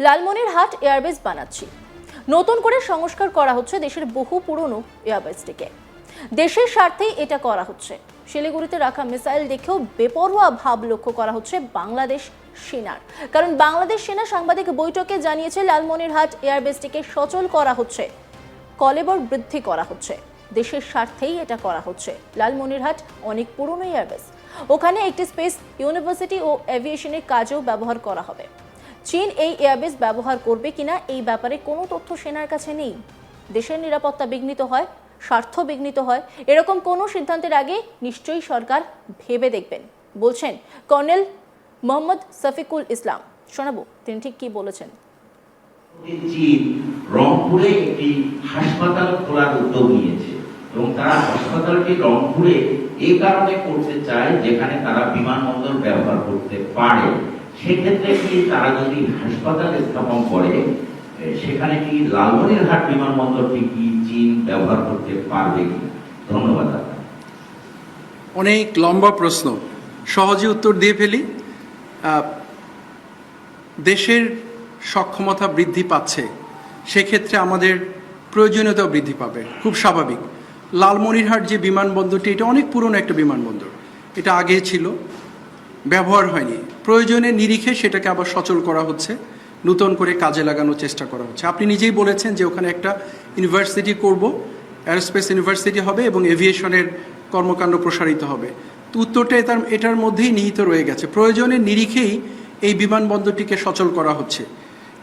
Lalmonirhat airbase বানাচ্ছি। নতুন করে সংস্কার করা হচ্ছে দেশের বহু পুরনো এয়ারবেসটিকে। দেশের স্বার্থেই এটা করা হচ্ছে। শিলিগুড়িতে রাখা মিসাইল দেখেও বেপরোয়া ভাব লক্ষ্য করা হচ্ছে বাংলাদেশ সেনার। কারণ বাংলাদেশ সেনা সাংবাদিক বৈঠকে জানিয়েছে লালমনিরহাট এয়ারবেসটিকে সচল করা হচ্ছে, কলেবর বৃদ্ধি করা হচ্ছে। দেশের স্বার্থেই এটা করা হচ্ছে। লালমনিরহাট অনেক পুরনো এয়ারবেস। ওখানে একটি স্পেস ইউনিভার্সিটি ও এভিয়েশনের কাজেও ব্যবহার করা হবে। চীন এই এয়ারবেস ব্যবহার করবে কিনা এই ব্যাপারে কোনো তথ্য সেনার কাছে নেই। দেশের নিরাপত্তা বিঘ্নিত হয়, স্বার্থ বিঘ্নিত হয়, এরকম কোনো সিদ্ধান্তের আগে নিশ্চয়ই সরকার ভেবে দেখবেন, বলছেন কর্নেল মোহাম্মদ সফিকুল ইসলাম। শোনাবো, তিনি ঠিক কি বলেছেন। চীন রংপুরে একটি হাসপাতাল খোলার উদ্যোগ নিয়েছে এবং তারা হাসপাতালটি রংপুরে এই কারণে করতে চায় যেখানে তারা বিমানবন্দর ব্যবহার করতে পারে। সেক্ষেত্রে কি তারা যদি হাসপাতাল স্থাপন করে সেখানে কি লালমনিরহাট বিমানবন্দরটি কি চীন ব্যবহার করতে পারবে কি? ধন্যবাদ অনেক লম্বা প্রশ্ন। সহজে উত্তর দিয়ে ফেলি। দেশের সক্ষমতা বৃদ্ধি পাচ্ছে, সেক্ষেত্রে আমাদের প্রয়োজনীয়তাও বৃদ্ধি পাবে। খুব স্বাভাবিক। লালমনিরহাট যে বিমানবন্দরটি, এটা অনেক পুরনো একটা বিমানবন্দর। এটা আগে ছিল, ব্যবহার হয়নি। প্রয়োজনের নিরিখে সেটাকে আবার সচল করা হচ্ছে, নতুন করে কাজে লাগানোর চেষ্টা করা হচ্ছে। আপনি নিজেই বলেছেন যে ওখানে একটা ইউনিভার্সিটি করব, অ্যারোস্পেস ইউনিভার্সিটি হবে এবং এভিয়েশনের কর্মকাণ্ড প্রসারিত হবে। তো উত্তরটা এটার এটার মধ্যেই নিহিত রয়ে গেছে। প্রয়োজনের নিরিখেই এই বিমানবন্দরটিকে সচল করা হচ্ছে।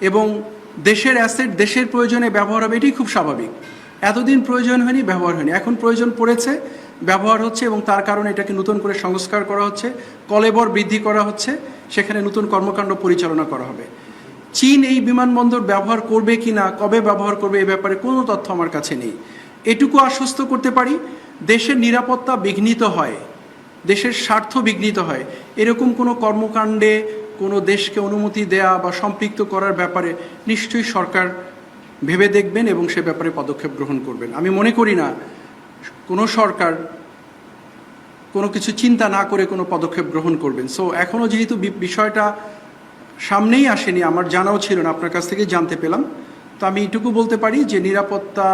এবং দেশের অ্যাসেট, দেশের প্রয়োজনে ব্যবহার হবে, এটি খুব স্বাভাবিক। এতদিন প্রয়োজন হয়নি, ব্যবহার হয়নি। এখন প্রয়োজন পড়েছে ব্যবহার হচ্ছে এবং তার কারণে এটাকে নতুন করে সংস্কার করা হচ্ছে, কলেবর বৃদ্ধি করা হচ্ছে, সেখানে নতুন কর্মকাণ্ড পরিচালনা করা হবে। চীন এই বিমানবন্দর ব্যবহার করবে কি না, কবে ব্যবহার করবে, এ ব্যাপারে কোনো তথ্য আমার কাছে নেই। এটুকু আশ্বস্ত করতে পারি, দেশের নিরাপত্তা বিঘ্নিত হয়, দেশের স্বার্থ বিঘ্নিত হয়। এরকম কোনো কর্মকাণ্ডে কোনো দেশকে অনুমতি দেয়া বা সম্পৃক্ত করার ব্যাপারে নিশ্চয়ই সরকার ভেবে দেখবেন এবং সে ব্যাপারে পদক্ষেপ গ্রহণ করবেন। আমি মনে করি না কোনো সরকার কোনো কিছু চিন্তা না করে কোনো পদক্ষেপ গ্রহণ করবেন। সো এখনও যেহেতু বিষয়টা সামনেই আসেনি, আমার জানাও ছিল না, আপনার কাছ থেকে জানতে পেলাম। তো আমি এটুকু বলতে পারি যে নিরাপত্তা,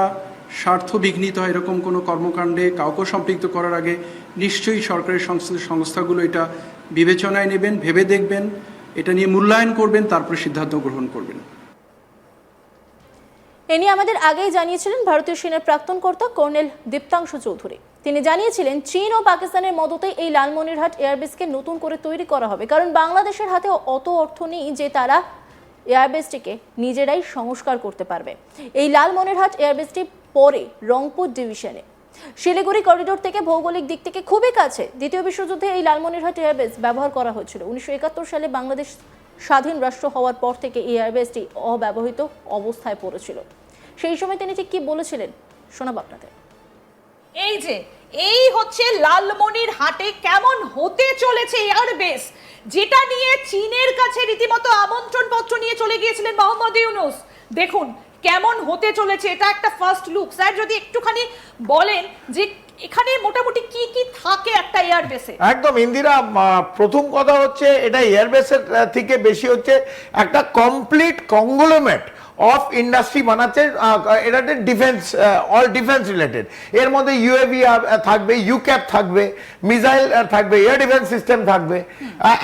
স্বার্থ বিঘ্নিত হয় এরকম কোনো কর্মকাণ্ডে কাউকে সম্পৃক্ত করার আগে নিশ্চয়ই সরকারের সংস্থা সংস্থাগুলো এটা বিবেচনায় নেবেন, ভেবে দেখবেন, এটা নিয়ে মূল্যায়ন করবেন, তারপরে সিদ্ধান্ত গ্রহণ করবেন। এ নিয়ে আমাদের আগেই জানিয়েছিলেন ভারতীয় সেনার প্রাক্তন কর্তা কর্নেল দীপ্তাংশু চৌধুরী। তিনি জানিয়েছিলেন, চীন ও পাকিস্তানের মদতে এই লালমনিরহাট এয়ারবেসকে নতুন করে তৈরি করা হবে। কারণ বাংলাদেশের হাতে অত অর্থ নেই যে তারা এয়ারবেসটিকে নিজেরাই সংস্কার করতে পারবে। এই লালমনিরহাট এয়ারবেসটি পরে রংপুর ডিভিশনে। শিলিগুড়ি করিডোর থেকে ভৌগোলিক দিক থেকে খুবই কাছে। দ্বিতীয় বিশ্বযুদ্ধে এই লালমনিরহাট এয়ারবেস ব্যবহার করা হয়েছিল। উনিশশো একাত্তর সালে বাংলাদেশ স্বাধীন রাষ্ট্র হওয়ার পর থেকে এই এয়ারবেসটি অব্যবহৃত অবস্থায় পড়েছিল। সেই সময় তিনি ঠিক কি বলেছিলেন? শোনাব আপনাদের। এই যে, এই হচ্ছে লালমনির হাটে কেমন হতে চলেছে এয়ারবেস যেটা নিয়ে চীনের কাছে রীতিমতো আমন্ত্রণ পত্র নিয়ে চলে গিয়েছিলেন মোহাম্মদ ইউনুস। দেখুন কেমন হতে চলেছে এটা একটা ফার্স্ট লুক স্যার যদি একটুখানি বলেন যে এখানে মোটামুটি কি কি থাকে একটা এয়ারবেসে একদম ইন্দিরা প্রথম কথা হচ্ছে এটা এয়ারবেসের থেকে বেশি হচ্ছে একটা কমপ্লিট কংগ্লোমেট অফ ইন্ডাস্ট্রি বানাচ্ছে এটা ডিফেন্স অল ডিফেন্স রিলেটেড এর মধ্যে ইউএভি থাকবে ইউক্যাপ থাকবে মিসাইল থাকবে এয়ার ডিফেন্স সিস্টেম থাকবে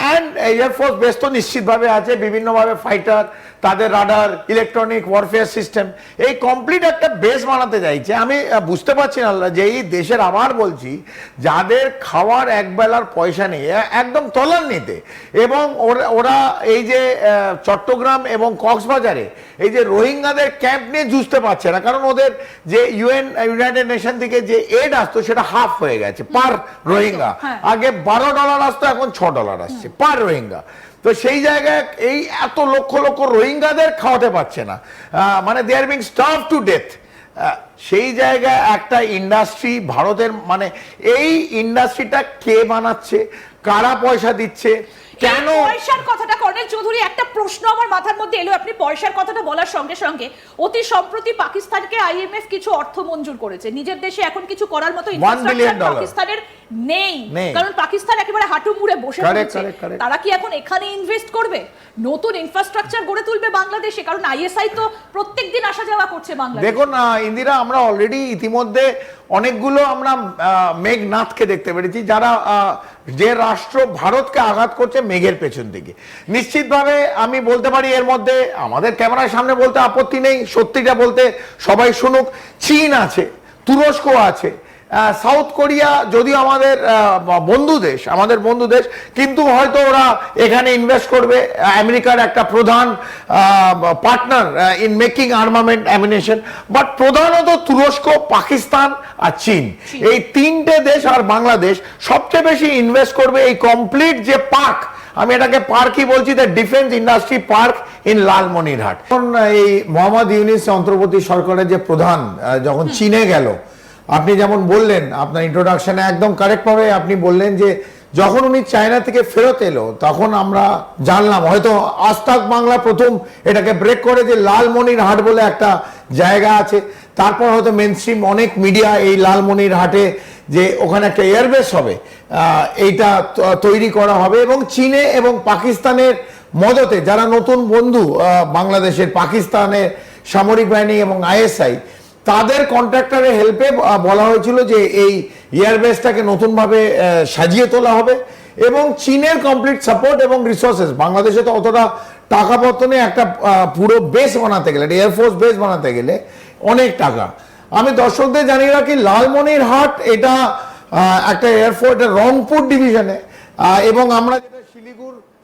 অ্যান্ড এয়ারফোর্স বেস তো নিশ্চিতভাবে আছে বিভিন্নভাবে ফাইটার তাদের রাডার ইলেকট্রনিক ওয়ারফেয়ার সিস্টেম এই কমপ্লিট একটা বেস বানাতে চাইছে। আমি বুঝতে পারছি না যে এই দেশের আবার বলছি যাদের খাওয়ার একবেলার পয়সা নেই একদম তলার নিতে এবং ওরা- ওরা এই যে চট্টগ্রাম এবং কক্সবাজারে এই যে রোহিঙ্গাদের ক্যাম্প নিয়ে জুঝতে পারছে না কারণ ওদের যে ইউএন ইউনাইটেড নেশন থেকে যে এড আসতো সেটা হাফ হয়ে গেছে পার রোহিঙ্গা। হ্যাঁ। আগে বারো ডলার আসতো এখন ছ ডলার আসছে পার রোহিঙ্গা। তো সেই জায়গায় এই এত লক্ষ লক্ষ রোহিঙ্গাদের খাওয়াতে পারছে না। মানে they are being stuff to death সেই জায়গায় একটা ইন্ডাস্ট্রি ভারতের মানে এই ইন্ডাস্ট্রিটা কে বানাচ্ছে? কারা পয়সা দিচ্ছে? কেন? পয়সার কথাটা কর্নেল চৌধুরী একটা প্রশ্ন আমার মাথার মধ্যে এলো। আপনি পয়সার কথাটা বলার সঙ্গে সঙ্গে অতি সম্প্রতি পাকিস্তানকে আইএমএফ কিছু অর্থ মঞ্জুর করেছে। নিজের দেশে এখন কিছু করার মতো ইনফ্রাস্ট্রাকচার পাকিস্তানের নেই। কারণ পাকিস্তান একেবারে হাঁটু মুড়ে বসে correct. তারা কি এখন এখানে ইনভেস্ট করবে? নতুন ইনফ্রাস্ট্রাকচার গড়ে তুলবে বাংলাদেশে? কারণ আইএসআই তো প্রত্যেকদিন আসা যাওয়া করছে বাংলাদেশ। দেখুন ইন্দিরা আমরা অলরেডি ইতিমধ্যে অনেকগুলো আমরা মেঘনাথকে দেখতে পেরেছি যারা যে রাষ্ট্র ভারতকে আঘাত করছে মেঘের পেছন দিকে। নিশ্চিতভাবে আমি বলতে পারি এর মধ্যে আমাদের ক্যামেরার সামনে বলতে আপত্তি নেই, সত্যিটা বলতে সবাই শুনুক। চীন আছে তুরস্ক আছে সাউথ কোরিয়া যদিও আমাদের বন্ধু দেশ আমাদের বন্ধু দেশ কিন্তু হয়তো ওরা এখানে ইনভেস্ট করবে। আমেরিকার একটা প্রধান partner in making armament ammunition but প্রধানত তুরস্ক পাকিস্তান আর চীন। এই তিনটে দেশ আর বাংলাদেশ সবচেয়ে বেশি ইনভেস্ট করবে এই কমপ্লিট যে পার্ক আমি এটাকে পার্কই বলছি the defence industry park in Lalmonirhat. এখন এই মোহাম্মদ ইউনিস অন্তর্বর্তী সরকারের যে প্রধান যখন চীনে গেল আপনি যেমন বললেন, আপনার ইন্ট্রোডাকশনে একদম কারেক্ট ভাবে আপনি বললেন যে, যখন উনি চায়না থেকে ফেরত এলো, তখন আমরা জানলাম, হয়তো আস্তাক বাংলা প্রথম এটাকে ব্রেক করে যে লালমনির হাট বলে একটা জায়গা আছে। তারপর হয়তো মেনস্ট্রিম অনেক মিডিয়া এই লালমনির হাটে যে ওখানে একটা এয়ারবেস হবে এইটা তৈরি করা হবে এবং চীনে এবং পাকিস্তানের মদতে যারা নতুন বন্ধু বাংলাদেশের, পাকিস্তানের সামরিক বাহিনী এবং আইএসআই তাদের কন্ট্রাক্টরের হেল্পে বলা হয়েছিল যে এই এয়ারবেসটাকে নতুনভাবে সাজিয়ে তোলা হবে এবং চীনের কমপ্লিট সাপোর্ট এবং রিসোর্সেস বাংলাদেশে তো অতটা টাকা পত্র নেই, একটা পুরো বেস বানাতে গেলে, একটা এয়ারফোর্স বেস বানাতে গেলে অনেক টাকা। আমি দর্শকদের জানিয়ে রাখি লালমনির হাট এটা একটা এয়ারফোর্স রংপুর ডিভিশনে এবং আমরা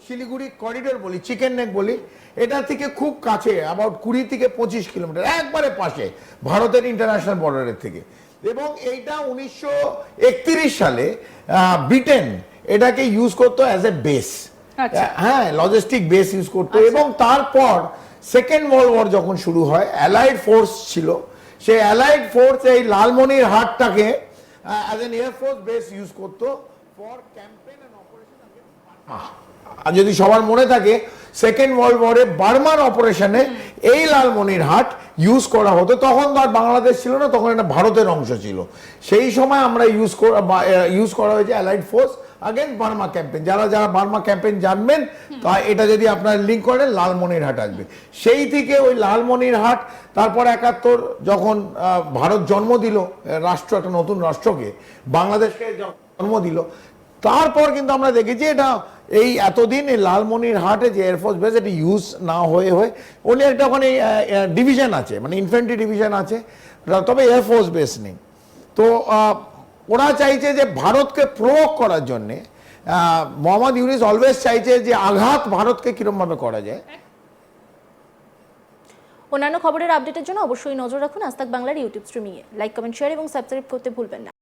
শিলিগুড় করিডোর বলি চিকেন নেক বলি এটা থেকে খুব কাছে অ্যাবাউট কুড়ি থেকে পঁচিশ কিলোমিটার একবারে পাশে ভারতের ইন্টারন্যাশনাল বর্ডারের থেকে। এবং এইটা উনিশশো একত্রিশ সালে ব্রিটেন এটাকে ইউজ করতো অ্যাজ এ বেস আচ্ছা। হ্যাঁ লজিস্টিক বেস ইউজ করতো। এবং তারপর সেকেন্ড ওয়ার্ল্ড ওয়ার যখন শুরু হয় অ্যালাইড ফোর্স ছিল সেই অ্যালাইড ফোর্স এই লালমনির হাটটাকে as an air force base use করতো ফর ক্যাম্পেন অ্যান্ড অপারেশন আর যদি সবার মনে থাকে সেকেন্ড ওয়ার্ল্ড ওয়ারে বার্মার অপারেশনে এই লালমনির হাট ইউজ করা হতো। তখন তো আর বাংলাদেশ ছিল না, তখন এটা ভারতের অংশ ছিল। সেই সময় আমরা ইউজ করা ইউজ করা হয়েছে allied force again Burma campaign যারা যারা বার্মা ক্যাম্পেন জানবেন, তা এটা যদি আপনার লিঙ্ক করেন, লালমনির হাট আসবে। সেই থেকে ওই লালমনির হাট, তারপর একাত্তর যখন ভারত জন্ম দিল রাষ্ট্র, একটা নতুন রাষ্ট্রকে, বাংলাদেশকে জন্ম দিল তারপর কিন্তু আমরা দেখেছি এটা এই এতদিন এই লালমনির হাটে যে এয়ারফোর্স বেস এটি ইউজ না হয়ে হয়ে ওনি একটা ওখানে ডিভিশন আছে মানে ইনফেন্ট্রি ডিভিশন আছে তবে এয়ারফোর্স বেস নেই। তো ওরা চাইছে যে ভারতকে প্রয়োগ করার জন্যে মোহাম্মদ ইউনিস অলওয়েজ চাইছে যে আঘাত ভারতকে কিরমভাবে করা যায়। অন্যান্য খবরের আপডেটের জন্য অবশ্যই নজর রাখুন আস্তাক বাংলার ইউটিউব স্ট্রিমিংয়ে লাইক কমেন্ট শেয়ার এবং সাবস্ক্রাইব করতে ভুলবেন না।